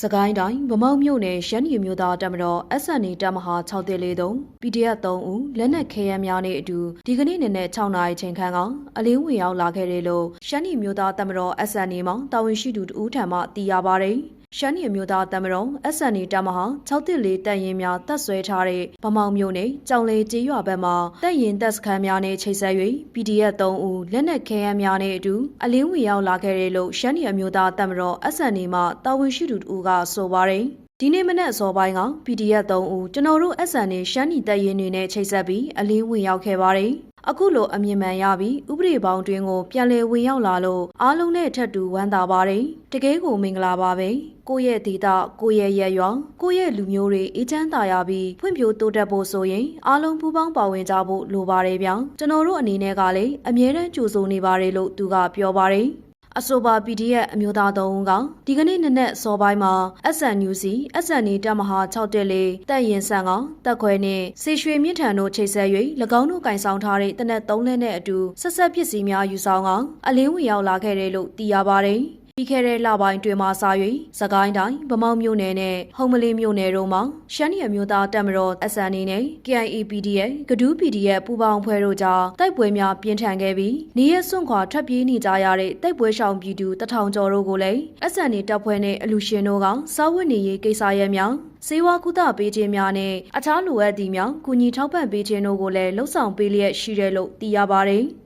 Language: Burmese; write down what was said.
စကိုင်းတိုင်းဗမောက်မြို့နယ်ရှမ်းပြည်မြို့သားတပ်မတော် SNA တပ်မဟာ643 PDF 3ဦးလက်နက်ခဲယမ်းများနဲ့အတူဒီကနေ့နေ့နဲ့6နာရီချိန်ခန့်ကအလင်းဝင်ရောက်လာခဲ့တယ်လို့ရှမ်းပြည်မြို့သားတပ်မတော် SNA မှတာဝန်ရှိသူတဦးထံမှသိရပါဗျ။ ရှမ်းပြည်မြို့သားတပ်မတော် SNA တပ်မဟာ614တပ်ရင်းများတပ်ဆွဲထားတဲ့ဗမောက်မြို့နယ်ကြောင်လေကျေးရွာဘက်မှတပ်ရင်တပ်စခန်းများနဲ့ချိတ်ဆက်၍ PDF 3ဦးလက်နက်ခဲယမ်းများနဲ့အတူအလင်းဝင်ရောက်လာခဲ့တယ်လို့ရှမ်းပြည်အမျိုးသားတပ်မတော် SNA မှတာဝန်ရှိသူတဦးကဆိုပါတယ်။ဒီနေ့မနက်အစောပိုင်းက PDF 3ဦးကျွန်တော်တို့ SNA ရှမ်းပြည်တပ်ရင်းတွေနဲ့ချိတ်ဆက်ပြီးအလင်းဝင်ရောက်ခဲ့ပါတယ်။ အခုလိုအမြင်မှန်ရပြီးဥပဒေပေါင်းတွင်ကိုပြန်လည်ဝင်ရောက်လာလို့အားလုံးနဲ့ထပ်တူဝမ်းသာပါတယ်။တကယ်ကိုမင်္ဂလာပါပဲ။ကိုယ့်ရဲ့ဒေတာကိုယ့်ရဲ့ရက်ရွာကိုယ့်ရဲ့လူမျိုးတွေအေးချမ်းသာရပြီးဖွံ့ဖြိုးတိုးတက်ဖို့ဆိုရင်အားလုံးပူးပေါင်းပါဝင်ကြဖို့လိုပါတယ်ဗျာ။ကျွန်တော်တို့အနေနဲ့ကလည်းအမြဲတမ်းကြိုဆိုနေပါတယ်လို့သူကပြောပါတယ်။ အဆိုပါ PDF အမျိုးသားသုံးဦးကဒီကနေ့နနက်စောပိုင်းမှာ SNUC SNA တပ်မဟာ614တပ်ရင်ဆန်ကတပ်ခွဲနဲ့စေရွှေမြင့်ထံတို့ချိတ်ဆက်၍၎င်းတို့ကင်ဆောင်ထားတဲ့တနက်၃လက်နဲ့အတူဆက်ဆက်ပစ္စည်းများယူဆောင်ကအလင်းဝင်ရောက်လာခဲ့တယ်လို့သိရပါတယ်။ ပြီးခဲ့တဲ့လပိုင်းတွင်မှစ၍စကိုင်းတိုင်းဗမောက်မြို့နယ်နဲ့ဟုံမလေးမြို့နယ်တို့မှာရှမ်းပြည်အမျိုးသားတပ်မတော် SNA နဲ့ KIAPDF ကဒူး PDF ပူးပေါင်းဖွဲ့တို့ကြားတိုက်ပွဲများပြင်းထန်ခဲ့ပြီးနေရစွန့်ခွာထွက်ပြေးနေကြရတဲ့တိုက်ပွဲရှောင်ပြည်သူတထောင်ကျော်တို့ကိုလည်း SNA တပ်ဖွဲ့နဲ့အလူရှင်တို့ကစားဝတ်နေရေးကိစ္စရပ်များစေဝါကုသပေးခြင်းများနဲ့အခြားလိုအပ်သည့်များကူညီထောက်ပံ့ပေးခြင်းတို့ကိုလည်းလှုံ့ဆော်ပေးလျက်ရှိတယ်လို့သိရပါတယ်။